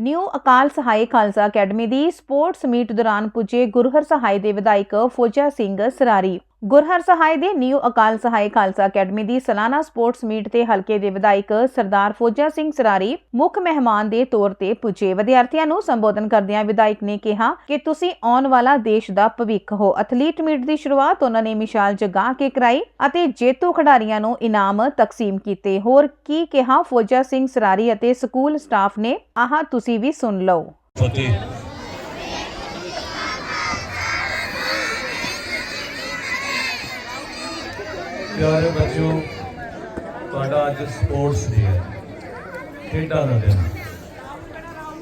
New Akal Sahai Khalsa academy ਦੀ sports meet ਦੌਰਾਨ ਪੁੱਜੇ ਗੁਰਹਰ ਸਹਾਇ ਦੇ ਵਿਧਾਇਕ ਫੌਜਾ ਸਿੰਘ ਸਰਾਰੀ। ਗੁਰਹਰ ਸਹਾਇ ਦੇ ਨਿਊ ਅਕਾਲ ਸਹਾਇ ਖਾਲਸਾ ਅਕੈਡਮੀ ਦੀ ਸਾਲਾਨਾ ਸਪੋਰਟਸ ਮੀਟ ਤੇ ਹਲਕੇ ਦੇ ਵਿਧਾਇਕ ਸਰਦਾਰ ਫੌਜਾ ਸਿੰਘ ਸਰਾਰੀ ਮੁੱਖ ਮਹਿਮਾਨ ਦੇ ਤੌਰ ਤੇ ਪੁੱਜੇ। ਵਿਦਿਆਰਥੀਆਂ ਨੂੰ ਸੰਬੋਧਨ ਕਰਦਿਆਂ ਵਿਧਾਇਕ ਨੇ ਕਿਹਾ ਕਿ ਤੁਸੀਂ ਆਉਣ ਵਾਲਾ ਦੇਸ਼ ਦਾ ਭਵਿੱਖ ਹੋ। ਐਥਲੀਟ ਮੀਟ ਦੀ ਸ਼ੁਰੂਆਤ ਉਹਨਾਂ ਨੇ ਮਿਸਾਲ ਜਗਾ ਕੇ ਕਰਾਈ ਅਤੇ ਜੇਤੂ ਖਿਡਾਰੀਆਂ ਨੂੰ ਇਨਾਮ ਤਕਸੀਮ ਕੀਤੇ। ਹੋਰ ਕੀ ਕਿਹਾ ਫੌਜਾ ਸਿੰਘ ਸਰਾਰੀ ਅਤੇ ਸਕੂਲ ਸਟਾਫ ਨੇ? ਆਹ, ਤੁਸੀਂ ਵੀ ਸੁਣ ਲਓ। ਫਤਿਹ। ਪਿਆਰੇ ਬੱਚਿਓ। ਤੁਹਾਡਾ ਅੱਜ ਸਪੋਰਟਸ ਡੇ ਹੈ। ਖੇਡਾਂ ਦਾ ਦਿਨ।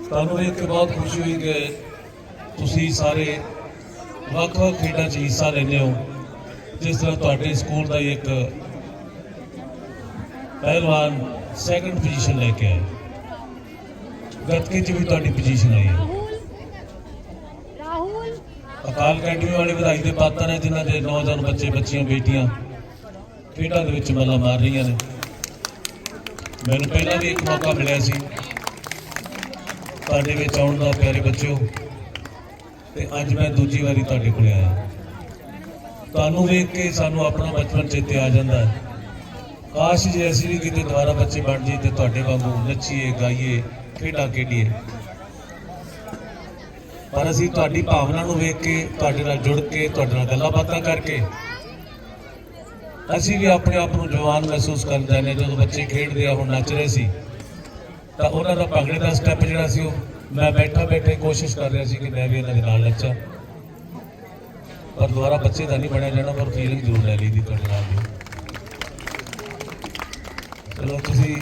ਤੁਹਾਨੂੰ ਵੇਖ ਕੇ ਬਹੁਤ ਖੁਸ਼ੀ ਹੋਈ ਕਿ ਤੁਸੀਂ ਸਾਰੇ ਵੱਖ-ਵੱਖ ਖੇਡਾਂ 'ਚ ਹਿੱਸਾ ਲੈਂਦੇ ਹੋ। ਜਿਸ ਤਰ੍ਹਾਂ ਤੁਹਾਡੇ ਸਕੂਲ ਦਾ ਇੱਕ ਪਹਿਲਵਾਨ ਸੈਕੰਡ ਪੋਜੀਸ਼ਨ ਲੈ ਕੇ ਆਇਆ। ਗੱਤਕੇ 'ਚ ਵੀ ਤੁਹਾਡੀ ਪੋਜੀਸ਼ਨ ਆਈ ਹੈ। ਰਾਹੁਲ। ਅਕਾਲ ਅਕੈਡਮੀ ਵਾਲੇ ਵਧਾਈ ਦੇ ਪਾਤਰ ਨੇ ਜਿਨ੍ਹਾਂ ਦੇ ਨੌਜਵਾਨ ਬੱਚੇ ਬੱਚੀਆਂ ਬੇਟੀਆਂ ਖੇਡਾਂ ਦੇ ਵਿੱਚ ਮੱਲਾ ਮਾਰ ਰਹੀਆਂ ਨੇ। ਮੈਨੂੰ ਪਹਿਲਾਂ ਵੀ ਇੱਕ ਮੌਕਾ ਮਿਲਿਆ ਸੀ। ਤੁਹਾਡੇ ਵਿੱਚ ਆਉਣ ਦਾ, ਪਿਆਰੇ ਬੱਚਿਓ, ਤੇ ਅੱਜ ਮੈਂ ਦੂਜੀ ਵਾਰੀ ਤੁਹਾਡੇ ਕੋਲ ਆਇਆ। ਤੁਹਾਨੂੰ ਵੇਖ ਕੇ ਸਾਨੂੰ ਆਪਣਾ ਬਚਪਨ ਚੇਤੇ ਆ ਜਾਂਦਾ ਹੈ। ਕਾਸ਼ ਜੇ ਅਸੀਂ ਵੀ ਕਿਤੇ ਦੁਬਾਰਾ ਬੱਚੇ ਬਣ ਜਾਈਏ ਤੇ ਤੁਹਾਡੇ ਵਾਂਗੂ ਨੱਚੀਏ, ਗਾਈਏ, ਖੇਡਾਂ ਖੇਡੀਏ। ਪਰ ਅਸੀਂ ਤੁਹਾਡੀ ਭਾਵਨਾ ਨੂੰ ਵੇਖ ਕੇ, ਤੁਹਾਡੇ ਨਾਲ ਜੁੜ ਕੇ, ਤੁਹਾਡੇ ਨਾਲ ਗੱਲਾਂ ਬਾਤਾਂ ਕਰਕੇ ਅਸੀਂ ਵੀ ਆਪਣੇ ਆਪ ਨੂੰ ਜਵਾਨ ਮਹਿਸੂਸ ਕਰਦੇ ਨੇ ਜਦੋਂ ਬੱਚੇ ਖੇਡਦੇ ਆ ਹੁਣ ਨੱਚ ਰਹੇ ਸੀ ਤਾਂ ਉਹਨਾਂ ਦਾ ਭੰਗੜੇ ਦਾ ਸਟੈਪ ਜਿਹੜਾ ਸੀ ਉਹ ਮੈਂ ਬੈਠਾ ਬੈਠੇ ਕੋਸ਼ਿਸ਼ ਕਰ ਰਿਹਾ ਸੀ ਕਿ ਮੈਂ ਵੀ ਇਹਨਾਂ ਦੇ ਨਾਲ ਨੱਚਾਂ। ਪਰ ਦੁਬਾਰਾ ਬੱਚੇ ਦਾ ਨਹੀਂ ਬਣਿਆ ਜਾਣਾ ਪਰ ਫੀਲਿੰਗ ਜ਼ਰੂਰ ਲੈ ਲਈ ਦੀ ਤੁਹਾਡੇ ਨਾਲ ਦੀ ਚਲੋ ਤੁਸੀਂ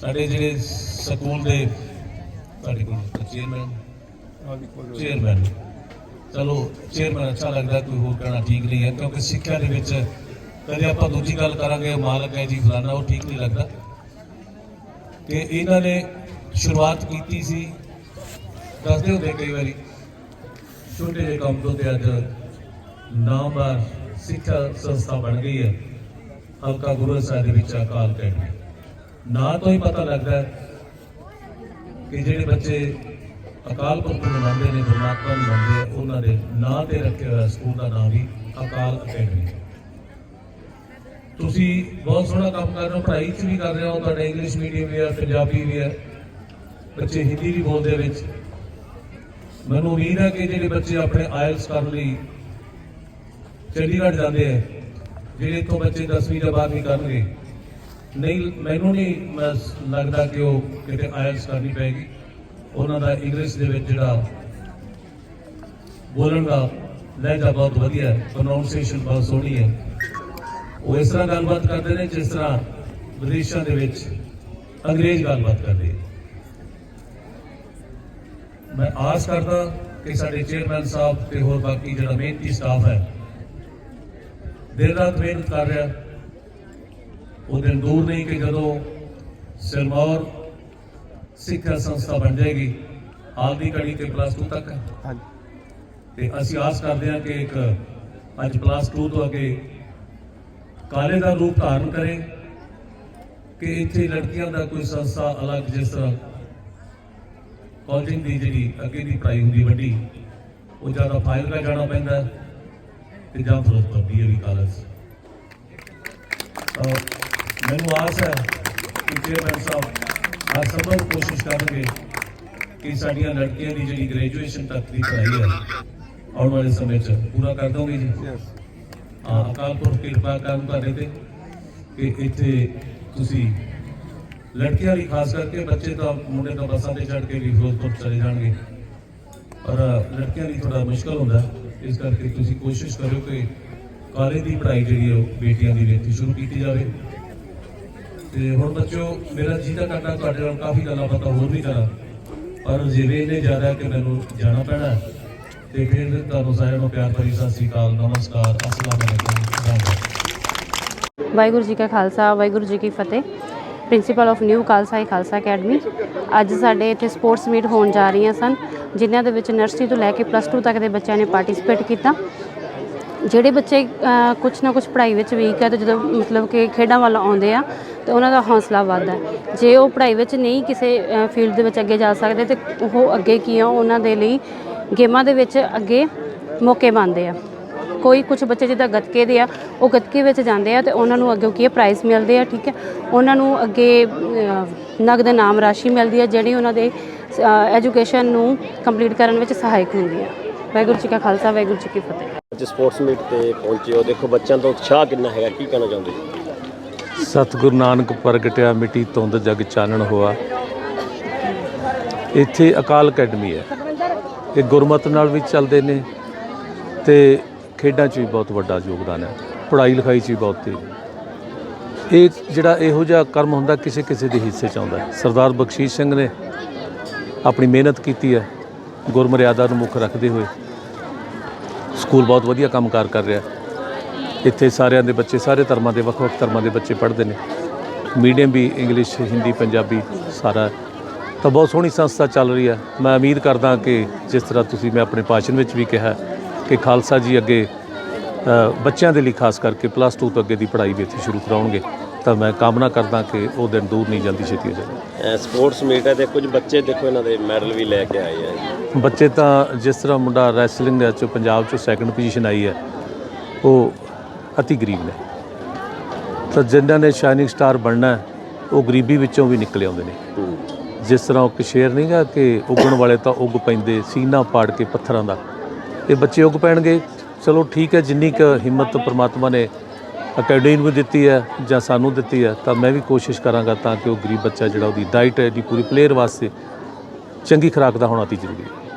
ਸਾਡੇ ਜਿਹੜੇ ਸਕੂਲ ਦੇ ਤੁਹਾਡੇ ਕੋਲ ਚੇਅਰਮੈਨ ਚੇਅਰਮੈਨ। ਚਲੋ ਚੇਅਰਮੈਨ ਅੱਛਾ ਲੱਗਦਾ, ਕੋਈ ਹੋਰ ਕਹਿਣਾ ਠੀਕ ਨਹੀਂ ਹੈ, ਕਿਉਂਕਿ ਸਿੱਖਿਆ ਦੇ ਵਿੱਚ ਕਦੇ ਆਪਾਂ ਦੂਜੀ ਗੱਲ ਕਰਾਂਗੇ ਮਾਲਕ ਹੈ ਜੀ ਫਲਾਣਾ ਉਹ ਠੀਕ ਨਹੀਂ ਲੱਗਦਾ। ਕਿ ਇਹਨਾਂ ਨੇ ਸ਼ੁਰੂਆਤ ਕੀਤੀ ਸੀ, ਦੱਸਦੇ ਹੁੰਦੇ ਕਈ ਵਾਰੀ, ਛੋਟੇ ਜਿਹੇ ਕੰਮ ਤੋਂ ਤੇ ਅੱਜ ਨਾਮਵਰ ਸਿੱਖਿਆ ਸੰਸਥਾ ਬਣ ਗਈ ਹੈ, ਹਲਕਾ ਗੁਰੂ ਸਾਹਿਬ ਦੇ ਵਿੱਚ ਅਕਾਲ ਅਕੈਡਮੀ ਨਾਂ ਤੋਂ ਹੀ ਪਤਾ ਲੱਗਦਾ ਕਿ ਜਿਹੜੇ ਬੱਚੇ ਅਕਾਲ ਪੁਰਖ ਨੂੰ ਮੰਨਦੇ ਨੇ ਪਰਮਾਤਮਾ ਨੂੰ ਮੰਨਦੇ ਉਹਨਾਂ ਦੇ ਨਾਂ ਤੇ ਰੱਖਿਆ ਹੋਇਆ ਸਕੂਲ ਦਾ ਨਾਮ ਵੀ ਅਕਾਲ ਅਕੈਡਮੀ। ਤੁਸੀਂ ਬਹੁਤ ਸੋਹਣਾ ਕੰਮ ਕਰ ਰਹੇ ਹੋ, ਪੜ੍ਹਾਈ 'ਚ ਵੀ ਕਰ ਰਹੇ ਹੋ, ਤੁਹਾਡਾ ਇੰਗਲਿਸ਼ ਮੀਡੀਅਮ ਵੀ ਹੈ ਪੰਜਾਬੀ ਵੀ ਹੈ ਬੱਚੇ ਹਿੰਦੀ ਵੀ ਬੋਲਦੇ ਵਿੱਚ। ਮੈਨੂੰ ਉਮੀਦ ਹੈ ਕਿ ਜਿਹੜੇ ਬੱਚੇ ਆਪਣੇ ਆਇਲਸ ਕਰਨ ਲਈ ਚੰਡੀਗੜ੍ਹ ਜਾਂਦੇ ਆ, ਜਿਹੜੇ ਤੋਂ ਬੱਚੇ 10ਵੀਂ ਜਾਂ 12ਵੀਂ ਕਰਨਗੇ, ਨਹੀਂ, ਮੈਨੂੰ ਨਹੀਂ ਲੱਗਦਾ ਕਿ ਉਹ ਕਿਤੇ ਆਇਲਸ ਕਰਨੀ ਪਏਗੀ। ਉਹਨਾਂ ਦਾ ਇੰਗਲਿਸ਼ ਦੇ ਵਿੱਚ ਜਿਹੜਾ ਬੋਲਣ ਦਾ ਲਹਿਜਾ ਬਹੁਤ ਵਧੀਆ ਹੈ ਪ੍ਰੋਨਾਂਸੀਏਸ਼ਨ ਬਹੁਤ ਸੋਹਣੀ ਹੈ ਉਹ ਇਸ ਤਰ੍ਹਾਂ ਗੱਲਬਾਤ ਕਰਦੇ ਨੇ ਜਿਸ ਤਰ੍ਹਾਂ ਵਿਦੇਸ਼ਾਂ ਦੇ ਵਿੱਚ ਅੰਗਰੇਜ਼ ਗੱਲਬਾਤ ਕਰਦੇ ਆ। ਮੈਂ ਆਸ ਕਰਦਾ ਕਿ ਸਾਡੇ ਚੇਅਰਮੈਨ ਸਾਹਿਬ ਤੇ ਹੋਰ ਬਾਕੀ ਜਿਹੜਾ ਮਿਹਨਤੀ ਸਟਾਫ ਹੈ, ਦਿਨ ਰਾਤ ਮਿਹਨਤ ਕਰ ਰਿਹਾ, ਉਹ ਦਿਨ ਦੂਰ ਨਹੀਂ ਕਿ ਜਦੋਂ ਸਿਰਮੌਰ ਸਿੱਖਿਆ ਸੰਸਥਾ ਬਣ ਜਾਏਗੀ। ਹਾਲ ਦੀ ਘੜੀ ਤੇ ਪਲੱਸ 2 ਤੱਕ ਹੈ। ਤੇ ਅਸੀਂ ਆਸ ਕਰਦੇ ਹਾਂ ਕਿ ਇੱਕ ਅੱਜ ਪਲੱਸ 2 ਤੋਂ ਅੱਗੇ ਕਾਲੇ ਦਾ ਰੂਪ ਧਾਰਨ ਕਰੇ ਕਿ ਇੱਥੇ ਲੜਕੀਆਂ ਦਾ ਕੋਈ ਸੰਸਥਾ ਅਲੱਗ ਜਿਸ ਤਰ੍ਹਾਂ ਕਾਲਜਿੰਗ ਦੀ ਜਿਹੜੀ ਅੱਗੇ ਦੀ ਪੜ੍ਹਾਈ ਹੁੰਦੀ ਵੱਡੀ ਉਹ ਜ਼ਿਆਦਾ ਫਾਈਲ ਦਾ ਜਾਣਾ ਪੈਂਦਾ ਹੈ ਤੇ ਜਾਂ ਫਿਰੋਜ਼ਪੁਰ ਦੀ ਵੀ ਕਾਲਜ ਮੈਨੂੰ ਆਸ ਹੈ ਕਿ ਚੇਅਰਮੈਨ ਸਾਹਿਬ ਆ ਸਭਰ ਕੋਸ਼ਿਸ਼ ਕਰਨਗੇ ਕਿ ਸਾਡੀਆਂ ਲੜਕੀਆਂ ਦੀ ਜਿਹੜੀ ਗ੍ਰੈਜੂਏਸ਼ਨ ਤੱਕ ਦੀ ਪੜ੍ਹਾਈ ਹੈ ਆਉਣ ਵਾਲੇ ਸਮੇਂ 'ਚ ਪੂਰਾ ਕਰ ਦੋਗੇ ਜੀ? ਹਾਂ ਅਕਾਲ ਪੁਰਖ ਕਿਰਪਾ ਕਰਨ ਤੁਹਾਡੇ ਤੇ ਕਿ ਇੱਥੇ ਤੁਸੀਂ ਲੜਕੀਆਂ ਲਈ ਖਾਸ ਕਰਕੇ ਬੱਚੇ ਤਾਂ ਮੁੰਡੇ ਤਾਂ ਬੱਸਾਂ ਤੇ ਚੜ੍ਹ ਕੇ ਵੀ ਫਿਰੋਜ਼ਪੁਰ ਚਲੇ ਜਾਣਗੇ। ਪਰ ਲੜਕੀਆਂ ਲਈ ਥੋੜਾ ਮੁਸ਼ਕਲ ਹੁੰਦਾ। ਇਸ ਕਰਕੇ ਤੁਸੀਂ ਕੋਸ਼ਿਸ਼ ਕਰੋ ਕਿ ਕਾਲਜ ਦੀ ਪੜ੍ਹਾਈ ਜਿਹੜੀ ਉਹ ਬੇਟੀਆਂ ਦੀ ਇੱਥੇ ਸ਼ੁਰੂ ਕੀਤੀ ਜਾਵੇ। ਤੇ ਹੁਣ ਬੱਚਿਓ, ਮੇਰਾ ਜੀ ਤਾਂ ਕਰਦਾ, ਤੁਹਾਡੇ ਨਾਲ ਕਾਫੀ ਗੱਲਾਂ ਪਤਾ ਹੋਰ ਵੀ ਕਰਾਂ। ਪਰ ਜਿਵੇਂ ਇਹਨੇ ਜ਼ਿਆਦਾ ਕਿ ਮੈਨੂੰ ਜਾਣਾ ਪੈਣਾ ਤੇ ਫਿਰ ਤੁਹਾਨੂੰ ਸਾਰਿਆਂ ਨੂੰ ਪਿਆਰ ਭਰੀ ਸਤਿ ਸ੍ਰੀ ਅਕਾਲ, ਨਮਸਕਾਰ, ਅਸਲਾਮ ਅਲੈਕੁਮ ਵਾਹਿਗੁਰੂ ਜੀ ਕਾ ਖਾਲਸਾ, ਵਾਹਿਗੁਰੂ ਜੀ ਕੀ ਫਤਿਹ। Principal of new Khalsa Khalsa academy ਅੱਜ ਸਾਡੇ ਇੱਥੇ ਸਪੋਰਟਸ ਮੀਟ ਹੋਣ ਜਾ ਰਹੀਆਂ ਸਨ, ਜਿਨ੍ਹਾਂ ਦੇ ਵਿੱਚ ਨਰਸਰੀ ਤੋਂ ਲੈ ਕੇ ਪਲੱਸ 2 ਤੱਕ ਦੇ ਬੱਚਿਆਂ ਨੇ ਪਾਰਟਿਸਿਪੇਟ ਕੀਤਾ। ਜਿਹੜੇ ਬੱਚੇ ਕੁਛ ਨਾ ਕੁਛ ਪੜ੍ਹਾਈ ਵਿੱਚ ਵੀਕ ਹੈ ਤੇ ਜਦੋਂ ਮਤਲਬ ਕਿ ਖੇਡਾਂ ਵੱਲ ਆਉਂਦੇ ਆ ਤੇ ਉਹਨਾਂ ਦਾ ਹੌਸਲਾ ਵੱਧਦਾ ਹੈ। ਜੇ ਉਹ ਪੜ੍ਹਾਈ ਵਿੱਚ ਨਹੀਂ ਕਿਸੇ ਫੀਲਡ ਦੇ ਵਿੱਚ ਅੱਗੇ ਜਾ ਸਕਦੇ ਤੇ ਉਹ ਅੱਗੇ ਕੀ ਆ ਉਹਨਾਂ ਦੇ ਲਈ ਗੇਮਾਂ ਦੇ ਵਿੱਚ ਅੱਗੇ ਮੌਕੇ ਬਣਦੇ ਆ। ਕੋਈ ਕੁਝ ਬੱਚੇ ਜਿੱਦਾਂ ਗੱਤਕੇ ਦੇ ਆ ਉਹ ਗੱਤਕੇ ਵਿੱਚ ਜਾਂਦੇ ਆ ਤੇ ਉਹਨਾਂ ਨੂੰ ਅੱਗੇ ਕੀ ਹੈ ਪ੍ਰਾਈਜ਼ ਮਿਲਦੇ ਆ ਠੀਕ ਹੈ। ਉਹਨਾਂ ਨੂੰ ਅੱਗੇ ਅ, ਨਗਦ ਨਾਮ ਰਾਸ਼ੀ ਮਿਲਦੀ ਹੈ ਜਿਹੜੀ ਉਹਨਾਂ ਦੇ ਐਜੂਕੇਸ਼ਨ ਨੂੰ ਕੰਪਲੀਟ ਕਰਨ ਵਿੱਚ ਸਹਾਇਕ ਹੁੰਦੀ ਆ। ਵਾਹਿਗੁਰੂ ਜੀ ਕਾ ਖਾਲਸਾ ਵਾਹਿਗੁਰੂ ਜੀ ਕੀ ਫਤਿਹ। ਅੱਜ ਸਪੋਰਟਸ ਮੀਟ ਤੇ ਪਹੁੰਚੇ ਹੋ। ਦੇਖੋ, ਬੱਚਿਆਂ ਦਾ ਉਤਸ਼ਾਹ ਕਿੰਨਾ ਹੈਗਾ, ਕੀ ਕਹਿਣਾ ਚਾਹੁੰਦੇ ਜੀ? ਸਤਿਗੁਰੂ ਨਾਨਕ ਪ੍ਰਗਟਿਆ ਮਿੱਟੀ ਤੁੰਦ ਜਗ ਚਾਨਣ ਹੋਆ। ਇੱਥੇ ਅਕਾਲ ਅਕੈਡਮੀ ਹੈ। ਇਹ ਗੁਰਮਤ ਨਾਲ ਵੀ ਚੱਲਦੇ ਨੇ ਤੇ ਖੇਡਾਂ 'ਚ ਵੀ ਬਹੁਤ ਵੱਡਾ ਯੋਗਦਾਨ ਹੈ। ਪੜ੍ਹਾਈ ਲਿਖਾਈ 'ਚ ਵੀ ਬਹੁਤ ਤੇਜ਼ ਇਹ ਜਿਹੜਾ ਇਹੋ ਜਿਹਾ ਕਰਮ ਹੁੰਦਾ, ਕਿਸੇ ਕਿਸੇ ਦੇ ਹਿੱਸੇ 'ਚ ਆਉਂਦਾ ਸਰਦਾਰ ਬਖਸ਼ੀਸ਼ ਸਿੰਘ ਨੇ ਆਪਣੀ ਮਿਹਨਤ ਕੀਤੀ ਹੈ। ਗੁਰਮਰਿਆਦਾ ਨੂੰ ਮੁੱਖ ਰੱਖਦੇ ਹੋਏ ਸਕੂਲ ਬਹੁਤ ਵਧੀਆ ਕੰਮਕਾਰ ਕਰ ਰਿਹਾ। ਇੱਥੇ ਸਾਰਿਆਂ ਦੇ ਬੱਚੇ ਸਾਰੇ ਧਰਮਾਂ ਦੇ, ਵੱਖ-ਵੱਖ ਧਰਮਾਂ ਦੇ ਬੱਚੇ ਪੜ੍ਹਦੇ ਨੇ। ਮੀਡੀਅਮ ਵੀ ਇੰਗਲਿਸ਼, ਹਿੰਦੀ, ਪੰਜਾਬੀ ਸਾਰਾ। ਤਾਂ ਬਹੁਤ ਸੋਹਣੀ ਸੰਸਥਾ ਚੱਲ ਰਹੀ ਹੈ ਮੈਂ ਉਮੀਦ ਕਰਦਾ ਕਿ ਜਿਸ ਤਰ੍ਹਾਂ ਤੁਸੀਂ ਮੈਂ ਆਪਣੇ ਭਾਸ਼ਣ ਵਿੱਚ ਵੀ ਕਿਹਾ ਕਿ ਖਾਲਸਾ ਜੀ ਅੱਗੇ ਬੱਚਿਆਂ ਦੇ ਲਈ ਖਾਸ ਕਰਕੇ ਪਲੱਸ 2 ਤੋਂ ਅੱਗੇ ਦੀ ਪੜ੍ਹਾਈ ਵੀ ਇੱਥੇ ਸ਼ੁਰੂ ਕਰਾਉਣਗੇ। ਤਾਂ ਮੈਂ ਕਾਮਨਾ ਕਰਦਾ ਕਿ ਉਹ ਦਿਨ ਦੂਰ ਨਹੀਂ, ਜਲਦੀ ਛੇਤੀ ਹੋ ਜਾਵੇ ਸਪੋਰਟਸ ਮੀਟ ਹੈ ਤੇ ਕੁਝ ਬੱਚੇ ਦੇਖੋ ਇਹਨਾਂ ਦੇ ਮੈਡਲ ਵੀ ਲੈ ਕੇ ਆਏ ਆ। ਬੱਚੇ ਤਾਂ ਜਿਸ ਤਰ੍ਹਾਂ ਮੁੰਡਾ ਰੈਸਲਿੰਗ ਦੇ ਚ ਪੰਜਾਬ ਚ ਸੈਕੰਡ ਪੋਜੀਸ਼ਨ ਆਈ ਹੈ ਉਹ ਅਤੀ ਗਰੀਬ ਨੇ। ਤਾਂ ਜਿਨ੍ਹਾਂ ਨੇ ਸ਼ਾਈਨਿੰਗ ਸਟਾਰ ਬਣਨਾ ਹੈ, ਉਹ ਗਰੀਬੀ ਵਿੱਚੋਂ ਵੀ ਨਿਕਲ ਆਉਂਦੇ ਨੇ। ਜਿਸ ਤਰ੍ਹਾਂ ਉਹ ਸ਼ੇਰ ਨਹੀਂਗਾ ਕਿ ਉੱਗਣ ਵਾਲੇ ਤਾਂ ਉੱਗ ਪੈਂਦੇ ਸੀਨਾ ਪਾੜ ਕੇ ਪੱਥਰਾਂ ਦਾ। ਇਹ ਬੱਚੇ ਉੱਗ ਪੈਣਗੇ। ਚਲੋ ਠੀਕ ਹੈ ਜਿੰਨੀ ਕੁ ਹਿੰਮਤ ਪ੍ਰਮਾਤਮਾ ਨੇ ਅਕੈਡਮੀ ਨੂੰ ਦਿੱਤੀ ਹੈ ਜਾਂ ਸਾਨੂੰ ਦਿੱਤੀ ਹੈ ਤਾਂ ਮੈਂ ਵੀ ਕੋਸ਼ਿਸ਼ ਕਰਾਂਗਾ ਤਾਂ ਕਿ ਉਹ ਗਰੀਬ ਬੱਚਾ ਜਿਹੜਾ ਉਹਦੀ ਡਾਈਟ ਹੈ ਦੀ ਪੂਰੀ ਪਲੇਅਰ ਵਾਸਤੇ ਚੰਗੀ ਖੁਰਾਕ ਦਾ ਹੋਣਾ ਅਤੀ ਜ਼ਰੂਰੀ ਹੈ।